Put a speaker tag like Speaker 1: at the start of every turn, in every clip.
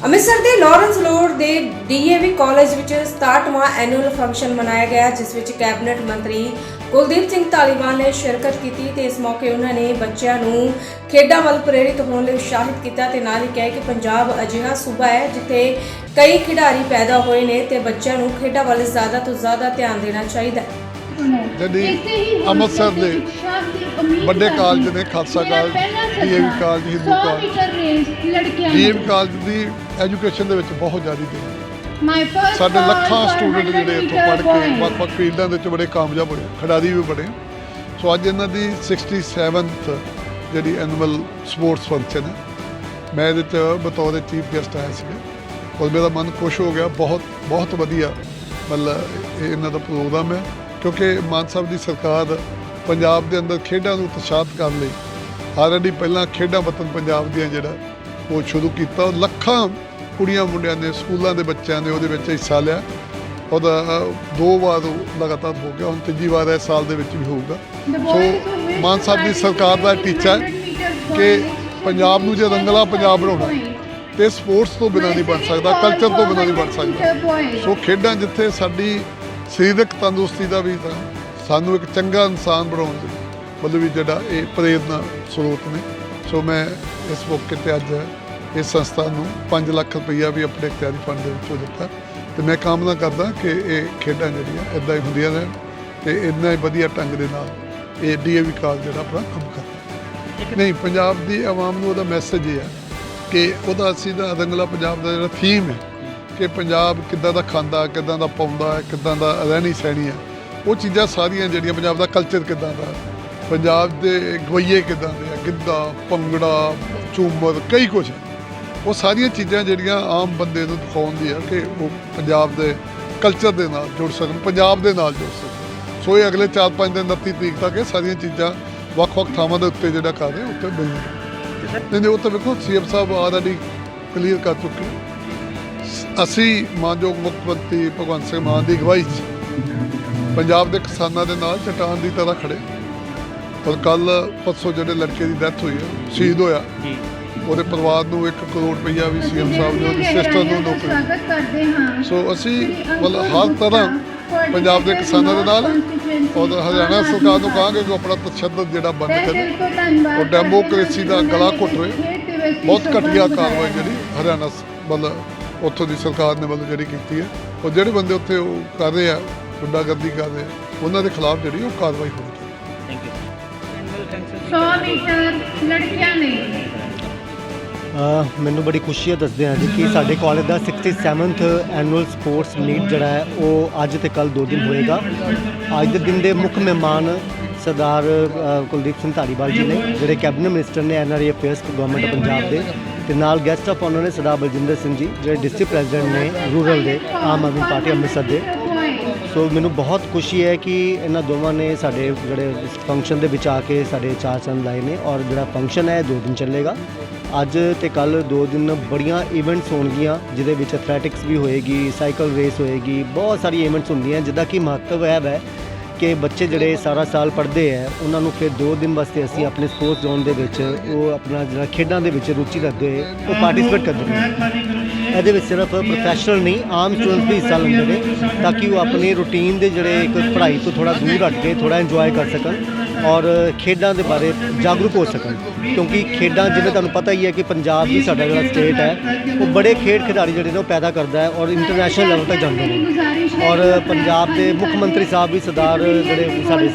Speaker 1: ਅੰਮ੍ਰਿਤਸਰ ਦੇ Lawrence road ਦੇ DAV college ਵਿੱਚ 67ਵਾਂ ਐਨੂਅਲ ਫੰਕਸ਼ਨ ਮਨਾਇਆ ਗਿਆ ਜਿਸ ਵਿੱਚ ਕੈਬਨਿਟ ਮੰਤਰੀ ਕੁਲਦੀਪ ਸਿੰਘ ਧਾਲੀਵਾਲ ਨੇ ਸ਼ਿਰਕਤ ਕੀਤੀ ਤੇ ਇਸ ਮੌਕੇ ਉਹਨਾਂ ਨੇ ਬੱਚਿਆਂ ਨੂੰ ਖੇਡਾਂ ਵੱਲ ਪ੍ਰੇਰਿਤ ਹੋਣ ਲਈ ਉਤਸ਼ਾਹਿਤ ਕੀਤਾ ਤੇ ਨਾਲ ਹੀ ਕਿਹਾ ਕਿ ਪੰਜਾਬ ਅਜਿਹਾ ਸੂਬਾ ਹੈ ਜਿੱਥੇ ਕਈ ਖਿਡਾਰੀ ਪੈਦਾ ਹੋਏ ਨੇ ਤੇ ਬੱਚਿਆਂ ਨੂੰ ਖੇਡਾਂ ਵੱਲ ਜ਼ਿਆਦਾ ਤੋਂ ਜ਼ਿਆਦਾ ਧਿਆਨ ਦੇਣਾ ਚਾਹੀਦਾ ਹੈ।
Speaker 2: ਜਿਹੜੀ ਅੰਮ੍ਰਿਤਸਰ ਦੇ ਵੱਡੇ ਕਾਲਜ ਨੇ Khalsa college DAV college Hindu college.
Speaker 3: ਲੜਕੀਆਂ
Speaker 2: ਡੀਏਵੀ ਕਾਲਜ ਦੀ ਐਜੂਕੇਸ਼ਨ ਦੇ ਵਿੱਚ ਬਹੁਤ ਜ਼ਿਆਦਾ ਦੇਣ ਸਾਡੇ ਲੱਖਾਂ ਸਟੂਡੈਂਟ ਜਿਹੜੇ ਇੱਥੋਂ ਪੜ੍ਹ ਕੇ ਵੱਖ-ਵੱਖ ਫੀਲਡਾਂ ਦੇ ਵਿੱਚ ਬੜੇ ਕਾਮਯਾਬ ਹੋਏ ਖਿਡਾਰੀ ਵੀ ਬੜੇ ਸੋ ਅੱਜ ਇਹਨਾਂ ਦੀ 67th ਜਿਹੜੀ ਐਨੂਅਲ ਸਪੋਰਟਸ ਫੰਕਸ਼ਨ ਹੈ ਮੈਂ ਇਹਦੇ ਚ ਬਤੌਰ ਚੀਫ ਗੈਸਟ ਆਇਆ ਸੀਗਾ। ਔਰ ਮੇਰਾ ਮਨ ਖੁਸ਼ ਹੋ ਗਿਆ ਬਹੁਤ ਬਹੁਤ ਵਧੀਆ ਮਤਲਬ ਇਹ ਇਹਨਾਂ ਦਾ ਪ੍ਰੋਗਰਾਮ ਹੈ। ਕਿਉਂਕਿ ਮਾਨ ਸਾਹਿਬ ਦੀ ਸਰਕਾਰ ਪੰਜਾਬ ਦੇ ਅੰਦਰ ਖੇਡਾਂ ਨੂੰ ਉਤਸ਼ਾਹਿਤ ਕਰਨ ਲਈ ਆਲਰੇਡੀ ਪਹਿਲਾਂ ਖੇਡਾਂ ਵਤਨ ਪੰਜਾਬ ਦੀਆਂ ਜਿਹੜਾ ਉਹ ਸ਼ੁਰੂ ਕੀਤਾ। ਲੱਖਾਂ ਕੁੜੀਆਂ ਮੁੰਡਿਆਂ ਨੇ ਸਕੂਲਾਂ ਦੇ ਬੱਚਿਆਂ ਨੇ ਉਹਦੇ ਵਿੱਚ ਹਿੱਸਾ ਲਿਆ। ਉਹਦਾ ਦੋ ਵਾਰ ਲਗਾਤਾਰ ਹੋ ਗਿਆ। ਹੁਣ ਤੀਜੀ ਵਾਰ ਇਸ ਸਾਲ ਦੇ ਵਿੱਚ ਵੀ ਹੋਊਗਾ। ਸੋ ਮਾਨ ਸਾਹਿਬ ਦੀ ਸਰਕਾਰ ਦਾ ਟੀਚਾ ਹੈ ਕਿ ਪੰਜਾਬ ਨੂੰ ਜੇ ਰੰਗਲਾ ਪੰਜਾਬ ਬਣਾਉਣਾ ਤੇ ਸਪੋਰਟਸ ਤੋਂ ਬਿਨਾਂ ਨਹੀਂ ਬਣ ਸਕਦਾ ਕਲਚਰ ਤੋਂ ਬਿਨਾਂ ਨਹੀਂ ਬਣ ਸਕਦਾ। ਸੋ ਖੇਡਾਂ ਜਿੱਥੇ ਸਾਡੀ ਸਰੀਰਕ ਤੰਦਰੁਸਤੀ ਦਾ ਵੀ ਸਾਨੂੰ ਇੱਕ ਚੰਗਾ ਇਨਸਾਨ ਬਣਾਉਣ ਦੇ ਮਤਲਬ ਵੀ ਜਿਹੜਾ ਇਹ ਪ੍ਰੇਰਨਾ ਸਰੋਤ ਨੇ। ਸੋ ਮੈਂ ਇਸ ਮੌਕੇ ਤੇ ਅੱਜ ਇਸ ਸੰਸਥਾ ਨੂੰ 5 ਲੱਖ ਰੁਪਈਆ ਵੀ ਆਪਣੇ ਇਖਤਿਆਰੀ ਫੰਡ ਦੇ ਵਿੱਚੋਂ ਦਿੱਤਾ। ਤੇ ਮੈਂ ਕਾਮਨਾ ਕਰਦਾ ਕਿ ਇਹ ਖੇਡਾਂ ਜਿਹੜੀਆਂ ਇਦਾਂ ਹੀ ਹੁੰਦੀਆਂ ਰਹਿਣ ਤੇ ਇੰਨਾ ਹੀ ਵਧੀਆ ਢੰਗ ਦੇ ਨਾਲ ਇਹ ਡੀਏਵੀ ਕਾਲ ਜਿਹੜਾ ਆਪਣਾ ਕੰਮ ਕਰਦਾ ਨਹੀਂ ਪੰਜਾਬ ਦੀ ਆਵਾਮ ਨੂੰ ਉਹਦਾ ਮੈਸੇਜ ਇਹ ਹੈ ਕਿ ਉਹਦਾ ਅਸੀਂ ਦਾ ਰੰਗਲਾ ਪੰਜਾਬ ਦਾ ਜਿਹੜਾ ਥੀਮ ਹੈ ਕਿ ਪੰਜਾਬ ਕਿੱਦਾਂ ਦਾ ਖਾਂਦਾ ਕਿੱਦਾਂ ਦਾ ਪਾਉਂਦਾ ਕਿੱਦਾਂ ਦਾ ਰਹਿਣੀ ਸਹਿਣੀ ਹੈ। ਉਹ ਚੀਜ਼ਾਂ ਸਾਰੀਆਂ ਜਿਹੜੀਆਂ ਪੰਜਾਬ ਦਾ ਕਲਚਰ ਕਿੱਦਾਂ ਦਾ ਪੰਜਾਬ ਦੇ ਗਵਈਏ ਕਿੱਦਾਂ ਦੇ ਆ? ਗਿੱਧਾ, ਭੰਗੜਾ, ਝੂਮਰ, ਕਈ ਕੁਝ ਉਹ ਸਾਰੀਆਂ ਚੀਜ਼ਾਂ ਜਿਹੜੀਆਂ ਆਮ ਬੰਦੇ ਨੂੰ ਦਿਖਾਉਂਦੀ ਆ ਕਿ ਉਹ ਪੰਜਾਬ ਦੇ ਕਲਚਰ ਦੇ ਨਾਲ ਜੁੜ ਸਕਣ, ਪੰਜਾਬ ਦੇ ਨਾਲ ਜੁੜ ਸਕਣ। ਸੋ ਇਹ ਅਗਲੇ 4-5 ਦਿਨ 29 ਤਰੀਕ ਤੱਕ ਇਹ ਸਾਰੀਆਂ ਚੀਜ਼ਾਂ ਵੱਖ-ਵੱਖ ਥਾਵਾਂ ਦੇ ਉੱਤੇ ਜਿਹੜਾ ਕਰ ਰਹੇ ਉੱਤੇ ਮਿਲਣਗੀਆਂ। ਨਹੀਂ ਨਹੀਂ, ਉਹ ਤਾਂ ਵੇਖੋ, ਸੀਐਮ ਸਾਹਿਬ ਆਲਰੇਡੀ ਕਲੀਅਰ ਕਰ ਚੁੱਕੇ ਅਸੀਂ ਮਾਨਯੋਗ ਮੁੱਖ ਮੰਤਰੀ ਭਗਵੰਤ ਸਿੰਘ ਮਾਨ ਦੀ ਅਗਵਾਈ 'ਚ ਪੰਜਾਬ ਦੇ ਕਿਸਾਨਾਂ ਦੇ ਨਾਲ ਚਟਾਨ ਦੀ ਤਰ੍ਹਾਂ ਖੜੇ ਔਰ ਕੱਲ ਪਰਸੋਂ ਜਿਹੜੇ ਲੜਕੇ ਦੀ ਡੈਥ ਹੋਈ ਹੈ ਸ਼ਹੀਦ ਹੋਇਆ।
Speaker 4: ਜੀ।
Speaker 2: ਉਹਦੇ ਪਰਿਵਾਰ ਨੂੰ 1 ਕਰੋੜ ਰੁਪਈਆ ਵੀ ਸੀਐਮ ਸਾਹਿਬ ਨੇ ਉਹਦੀ ਸਿਸਟਰ ਨੂੰ ਨੌਕਰੀ।
Speaker 3: ਸਵਾਗਤ ਕਰਦੇ ਹਾਂ।
Speaker 2: ਸੋ ਅਸੀਂ ਮਤਲਬ ਹਰ ਤਰ੍ਹਾਂ ਪੰਜਾਬ ਦੇ ਕਿਸਾਨਾਂ ਦੇ ਨਾਲ ਔਰ ਹਰਿਆਣਾ ਸਰਕਾਰ ਨੂੰ ਕਹਾਂਗੇ ਕਿ ਉਹ ਆਪਣਾ ਤਸ਼ੱਦਦ ਜਿਹੜਾ ਬੰਦ ਕਰੇ
Speaker 3: ਔਰ
Speaker 2: ਔਰ ਡੈਮੋਕ੍ਰੇਸੀ ਦਾ ਗਲਾ ਘੁੱਟ ਰਹੇ। ਬਹੁਤ ਘਟੀਆ ਕਾਰਵਾਈ ਜਿਹੜੀ ਹਰਿਆਣਾ ਮਤਲਬ ਉੱਥੋਂ ਦੀ ਸਰਕਾਰ ਨੇ ਮਤਲਬ ਜਿਹੜੀ ਕੀਤੀ ਹੈ ਔਰ ਜਿਹੜੇ ਬੰਦੇ ਉੱਥੇ ਉਹ ਕਰ ਰਹੇ ਆ ਗੁੰਡਾਗਰਦੀ ਕਰ ਰਹੇ ਆ ਉਹਨਾਂ ਦੇ ਖਿਲਾਫ ਜਿਹੜੀ ਉਹ ਕਾਰਵਾਈ ਹੋਣੀ
Speaker 3: 100 ਮੀਟਰ ਲੜਕੀਆਂ ਨੇ।
Speaker 5: ਅ, ਮੈਨੂੰ ਬੜੀ ਖੁਸ਼ੀ ਹੈ ਦੱਸਦੇ ਹਾਂ ਜੀ ਕਿ ਸਾਡੇ ਕਾਲਜ ਦਾ 67th ਐਨੂਅਲ ਸਪੋਰਟਸ ਮੀਟ ਜਿਹੜਾ ਹੈ ਉਹ ਅੱਜ ਤੇ ਕੱਲ ਦੋ ਦਿਨ ਹੋਏਗਾ। ਅੱਜ ਦੇ ਦਿਨ ਦੇ ਮੁੱਖ ਮਹਿਮਾਨ ਸਰਦਾਰ ਅ, ਕੁਲਦੀਪ ਸਿੰਘ ਧਾਰੀਵਾਲ ਜੀ ਨੇ ਜਿਹੜੇ ਕੈਬਨਿਟ ਮਿਨਿਸਟਰ ਨੇ NRI affairs government of Punjab ਦੇ ਤੇ ਨਾਲ ਗੈਸਟ ਆਫ ਆਨਰ ਨੇ ਸਰਦਾਰ ਬਲਜਿੰਦਰ ਸਿੰਘ ਜੀ ਜਿਹੜੇ ਡਿਸਟ੍ਰਿਕਟ ਪ੍ਰੈਜ਼ੀਡੈਂਟ ਨੇ ਰੂਰਲ ਦੇ ਆਮ ਆਦਮੀ ਪਾਰਟੀ ਅੰਮ੍ਰਿਤਸਰ ਦੇ। ਸੋ ਮੈਨੂੰ ਬਹੁਤ ਖੁਸ਼ੀ ਹੈ ਕਿ ਇਹਨਾਂ ਦੋਵਾਂ ਨੇ ਸਾਡੇ ਜਿਹੜੇ ਫੰਕਸ਼ਨ ਦੇ ਵਿੱਚ ਆ ਕੇ ਸਾਡੇ ਚਾਰ ਚੰਦ ਲਾਏ ਨੇ ਔਰ ਜਿਹੜਾ ਫੰਕਸ਼ਨ ਹੈ ਇਹ ਦੋ ਦਿਨ ਚੱਲੇਗਾ। ਅੱਜ ਤੇ ਕੱਲ ਦੋ ਦਿਨ ਬੜੀਆਂ ਇਵੈਂਟਸ ਹੋਣਗੀਆਂ, ਜਿਹਦੇ ਵਿੱਚ ਐਥਲੈਟਿਕਸ ਵੀ ਹੋਏਗੀ ਸਾਈਕਲ ਰੇਸ ਹੋਏਗੀ, ਬਹੁਤ ਸਾਰੀ ਇਵੈਂਟਸ ਹੁੰਦੀਆਂ ਜਿਹਦਾ ਕਿ ਮਹੱਤਵ ਹੈ ਵੈ ਕਿ ਬੱਚੇ ਜਿਹੜੇ ਸਾਰਾ ਸਾਲ ਪੜ੍ਹਦੇ ਹੈ, ਉਹਨਾਂ ਨੂੰ ਫਿਰ ਦੋ ਦਿਨ ਵਾਸਤੇ ਅਸੀਂ ਆਪਣੇ ਸਪੋਰਟਸ ਜ਼ੋਨ ਦੇ ਵਿੱਚ, ਉਹ ਆਪਣਾ ਜਿਹੜਾ ਖੇਡਾਂ ਦੇ ਵਿੱਚ ਰੁਚੀ ਰੱਖਦੇ ਹੋਏ ਉਹ ਪਾਰਟਿਸਿਪੇਟ ਕਰਦੇ ਨੇ। ਇਹਦੇ ਵਿੱਚ ਸਿਰਫ ਪ੍ਰੋਫੈਸ਼ਨਲ ਨਹੀਂ, ਆਮ ਸਟੂਡੈਂਟਸ ਵੀ ਹਿੱਸਾ ਲੈਂਦੇ ਨੇ, ਤਾਂ ਕਿ ਉਹ ਆਪਣੀ ਰੂਟੀਨ ਦੇ ਜਿਹੜੇ ਇੱਕ ਪੜ੍ਹਾਈ ਤੋਂ ਥੋੜਾ ਦੂਰ ਹਟ ਕੇ ਥੋੜਾ ਇੰਜੋਏ ਕਰ ਸਕਣ ਔਰ ਖੇਡਾਂ ਦੇ ਬਾਰੇ ਜਾਗਰੂਕ ਹੋ ਸਕਣ। ਕਿਉਂਕਿ ਖੇਡਾਂ, ਜਿਵੇਂ ਤੁਹਾਨੂੰ ਪਤਾ ਹੀ ਹੈ ਕਿ ਪੰਜਾਬ ਵੀ ਸਾਡਾ ਜਿਹੜਾ ਸਟੇਟ ਹੈ, ਉਹ ਬੜੇ ਖੇਡ ਖਿਡਾਰੀ ਜਿਹੜੇ ਨੇ ਉਹ ਪੈਦਾ ਕਰਦਾ ਹੈ ਔਰ ਇੰਟਰਨੈਸ਼ਨਲ ਲੈਵਲ ਤੱਕ ਜਾਂਦੇ ਨੇ। ਔਰ ਪੰਜਾਬ ਦੇ ਮੁੱਖ ਮੰਤਰੀ ਸਾਹਿਬ ਵੀ ਸਰਦਾਰ ਜਿਹੜੇ ਸਾਡੇ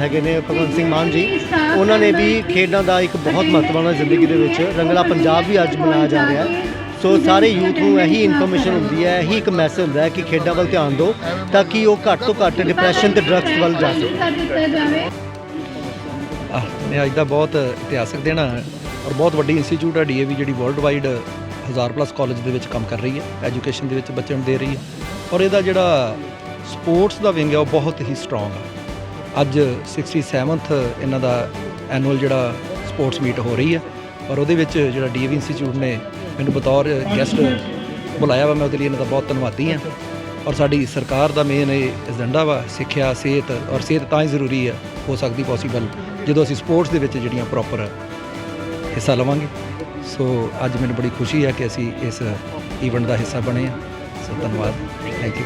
Speaker 5: ਹੈਗੇ ਨੇ ਭਗਵੰਤ ਸਿੰਘ ਮਾਨ ਜੀ, ਉਹਨਾਂ ਨੇ ਵੀ ਖੇਡਾਂ ਦਾ ਇੱਕ ਬਹੁਤ ਮਹੱਤਵਪੂਰਨ ਜ਼ਿੰਦਗੀ ਦੇ ਵਿੱਚ ਰੰਗਲਾ ਪੰਜਾਬ ਵੀ ਅੱਜ ਮਨਾਇਆ ਜਾ ਰਿਹਾ ਹੈ। ਸੋ ਸਾਰੇ ਯੂਥ ਨੂੰ ਇਹੀ ਇਨਫੋਰਮੇਸ਼ਨ ਹੁੰਦੀ ਹੈ ਇਹੀ ਇੱਕ ਮੈਸੇਜ ਹੁੰਦਾ ਹੈ ਕਿ ਖੇਡਾਂ ਵੱਲ ਧਿਆਨ ਦਿਓ ਤਾਂ ਕਿ ਉਹ ਘੱਟ ਤੋਂ ਘੱਟ ਡਿਪਰੈਸ਼ਨ ਤੇ ਡਰੱਗਸ ਵੱਲ ਜਾ ਸਕਣ
Speaker 3: ਕਰ
Speaker 6: ਅੱਜ ਦਾ ਬਹੁਤ ਇਤਿਹਾਸਕ ਦਿਨ ਹੈ ਔਰ ਬਹੁਤ ਵੱਡੀ ਇੰਸਟੀਚਿਊਟ ਹੈ ਡੀਏਵੀ ਜਿਹੜੀ ਵਰਲਡ ਵਾਈਡ ਹਜ਼ਾਰ ਪਲੱਸ ਕਾਲਜ ਦੇ ਵਿੱਚ ਕੰਮ ਕਰ ਰਹੀ ਹੈ ਐਜੂਕੇਸ਼ਨ ਦੇ ਵਿੱਚ ਬੱਚਿਆਂ ਨੂੰ ਦੇ ਰਹੀ ਹੈ ਔਰ ਇਹਦਾ ਜਿਹੜਾ ਸਪੋਰਟਸ ਦਾ ਵਿੰਗ ਹੈ ਉਹ ਬਹੁਤ ਹੀ ਸਟਰੋਂਗ ਹੈ ਅੱਜ 67th ਇਹਨਾਂ ਦਾ ਐਨੂਅਲ ਜਿਹੜਾ ਸਪੋਰਟਸ ਮੀਟ ਹੋ ਰਹੀ ਹੈ ਔਰ ਉਹਦੇ ਵਿੱਚ ਜਿਹੜਾ ਡੀਏਵੀ ਇੰਸਟੀਚਿਊਟ ਨੇ ਮੈਨੂੰ ਬਤੌਰ ਗੈਸਟ ਬੁਲਾਇਆ ਵਾ, ਮੈਂ ਉਹਦੇ ਲਈ ਇਹਨਾਂ ਦਾ ਬਹੁਤ ਧੰਨਵਾਦੀ ਹਾਂ। ਔਰ ਸਾਡੀ ਸਰਕਾਰ ਦਾ ਮੇਨ ਇਹ ਏਜੰਡਾ ਵਾ, ਸਿੱਖਿਆ, ਸਿਹਤ, ਔਰ ਸਿਹਤ ਤਾਂ ਹੀ ਜ਼ਰੂਰੀ ਹੈ ਹੋ ਸਕਦੀ ਪੋਸੀਬਲ ਜਦੋਂ ਅਸੀਂ ਸਪੋਰਟਸ ਦੇ ਵਿੱਚ ਜਿਹੜੀਆਂ ਪ੍ਰੋਪਰ ਹਿੱਸਾ ਲਵਾਂਗੇ। ਸੋ ਅੱਜ ਮੈਨੂੰ ਬੜੀ ਖੁਸ਼ੀ ਹੈ ਕਿ ਅਸੀਂ ਇਸ ਈਵੈਂਟ ਦਾ ਹਿੱਸਾ ਬਣੇ ਹਾਂ। ਸੋ ਧੰਨਵਾਦ। Thank you